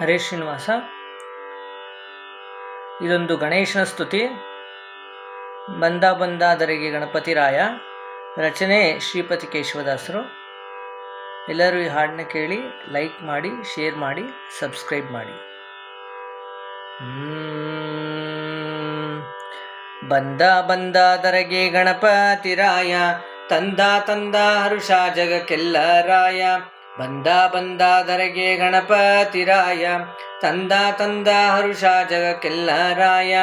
ಹರೇ ಶ್ರೀನಿವಾಸ. ಇದೊಂದು ಗಣೇಶನ ಸ್ತುತಿ. ಬಂದ ಬಂದಾದರಿಗೆ ಗಣಪತಿ ರಾಯ, ರಚನೆ ಶ್ರೀಪತಿ ಕೇಶವದಾಸರು ಎಲ್ಲರೂ ಈ ಹಾಡನ್ನ ಕೇಳಿ, ಲೈಕ್ ಮಾಡಿ, ಶೇರ್ ಮಾಡಿ, ಸಬ್ಸ್ಕ್ರೈಬ್ ಮಾಡಿ. ಬಂದ ಬಂದಾದರಗೆ ಗಣಪತಿ ರಾಯ, ತಂದ ತಂದ ಹರುಷ ಜಗಕ್ಕೆಲ್ಲ ರಾಯ. ಬಂದ ಬಂದಾದರಗೆ ಗಣಪತಿರಾಯ, ತಂದ ತಂದ ಹರುಷ ಜಗಕ್ಕೆಲ್ಲರಾಯ.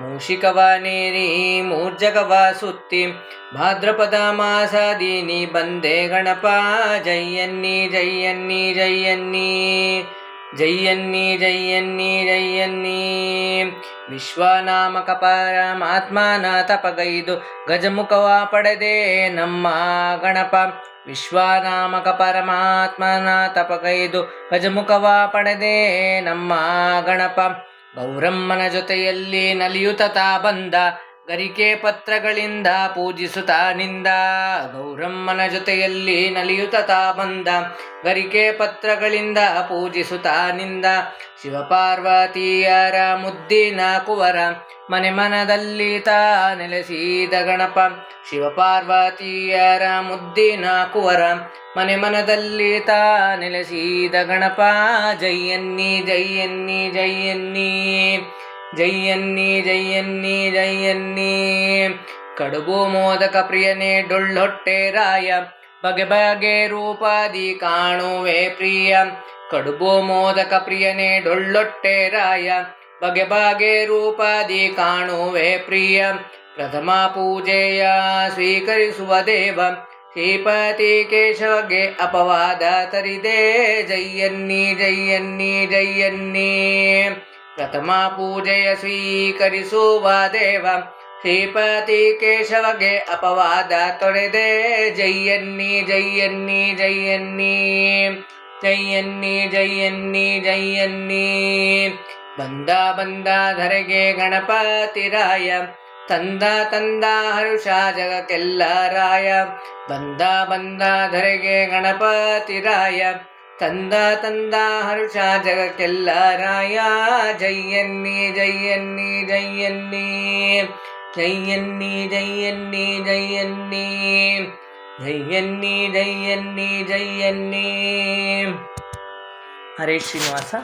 ಮೂಷಿಕವ ನೀರಿ ಮೂರ್ಜಗವ ಸುತ್ತಿ ಭಾದ್ರಪದ ಮಾಸದೀನಿ, ಬಂದೆ ಗಣಪ, ಜೈಯನ್ನಿ ಜಯ್ಯನ್ನಿ ಜಯ್ಯನ್ನಿ ಜಯ್ಯನ್ನಿ ಜಯ್ಯನ್ನಿ ಜಯ್ಯನ್ನಿ ವಿಶ್ವನಾಮಕ ಪರಮಾತ್ಮನ ತಪಗೈದು ಗಜಮುಖವ ಪಡೆದೆ ನಮ್ಮ ಗಣಪ. ವಿಶ್ವನಾಮಕ ಪರಮಾತ್ಮನ ತಪಗೈದು ಗಜಮುಖವ ಪಡೆದೆ ನಮ್ಮ ಗಣಪ. ಗೌರಮ್ಮನ ಜೊತೆಯಲ್ಲಿ ನಲಿಯುತ್ತಾ ಬಂದ ಗರಿಕೆ ಪತ್ರಗಳಿಂದ ಪೂಜಿಸುತ್ತ ನಿಂದ. ಗೌರಮ್ಮನ ಜೊತೆಯಲ್ಲಿ ನಲಿಯುತ್ತಾ ಬಂದ. ಗರಿಕೆ ಪತ್ರಗಳಿಂದ ಪೂಜಿಸುತ್ತ ನಿಂದ. ಶಿವಪಾರ್ವತಿಯರ ಮುದ್ದಿನ ಕುವರ ಮನೆ ಮನದಲ್ಲಿ ತಾ ನೆಲೆಸಿದ ಗಣಪ. ಶಿವಪಾರ್ವತಿಯರ ಮುದ್ದಿನ ಕುವರ ಮನೆ ಮನದಲ್ಲಿ ತಾ ನೆಲೆಸಿದ ಗಣಪ. ಜೈಯನ್ನಿ ಜೈಯನ್ನಿ ಜಯ್ಯನ್ನಿ ಜಯ್ಯನ್ನಿ ಜಯ್ಯನ್ನಿ ಜಯ್ಯನ್ನಿ ಕಡುಬು ಮೋದಕ ಪ್ರಿಯನೇ ಡೊಳ್ಳೊಟ್ಟೆ ರಾಯ. ಬಗೆ ಬಗೆ ರೂಪಾದಿ ಕಾಣುವೆ ಪ್ರಿಯ. ಕಡುಬು ಮೋದಕ ಪ್ರಿಯನೇ ಡೊಳ್ಳೊಟ್ಟೆ ರಾಯ. ಬಗೆ ಬಗೆ ರೂಪಾದಿ ಕಾಣುವೆ ಪ್ರಿಯ. ಪ್ರಥಮ ಪೂಜೆಯ ಸ್ವೀಕರಿಸುವ ದೇವ. ಶ್ರೀಪತಿ ಕೇಶವಗೆ ಅಪವಾದ ತರಿದೆ. ಜೈಯನ್ನಿ ಜಯ್ಯನ್ನಿ ಜಯ್ಯನ್ನಿ ಪ್ರಥಮ ಪೂಜೆಯ ಸ್ವೀಕರಿಸುವ ದೇವ ಶ್ರೀಪತಿ ಕೇಶವಗೆ ಅಪವಾದ ತೊಡೆದೆ ಜೈಯನ್ನಿ ಜಯ್ಯನ್ನಿ ಜಯ್ಯನ್ನಿ ಜಯ್ಯನ್ನಿ ಜಯ್ಯನ್ನಿ ಜಯ್ಯನ್ನಿ ಬಂದ ಬಂದ ಧರೆಗೆ ಗಣಪತಿ ರಾಯ ತಂದ ತಂದ ಹರುಷ ಜಗಕ್ಕೆಲ್ಲ ರಾಯ ಬಂದ ಬಂದ ಧರೆಗೆ ಗಣಪತಿ ರಾಯ ತಂದ ತಂದ ಹರುಷ ಜಗಕ್ಕೆಲ್ಲ ರಾಯ ಜಯ್ಯನ್ನಿ ಜಯ್ಯನ್ನಿ ಜಯ್ಯನ್ನಿ ಜಯ್ಯನ್ನಿ ಜಯ್ಯನ್ನಿ ಜಯ್ಯನ್ನಿ ಜಯ್ಯನ್ನಿ ಜಯ್ಯನ್ನಿ ಜಯ್ಯನ್ನಿ ಹರೇ ಶ್ರೀನಿವಾಸ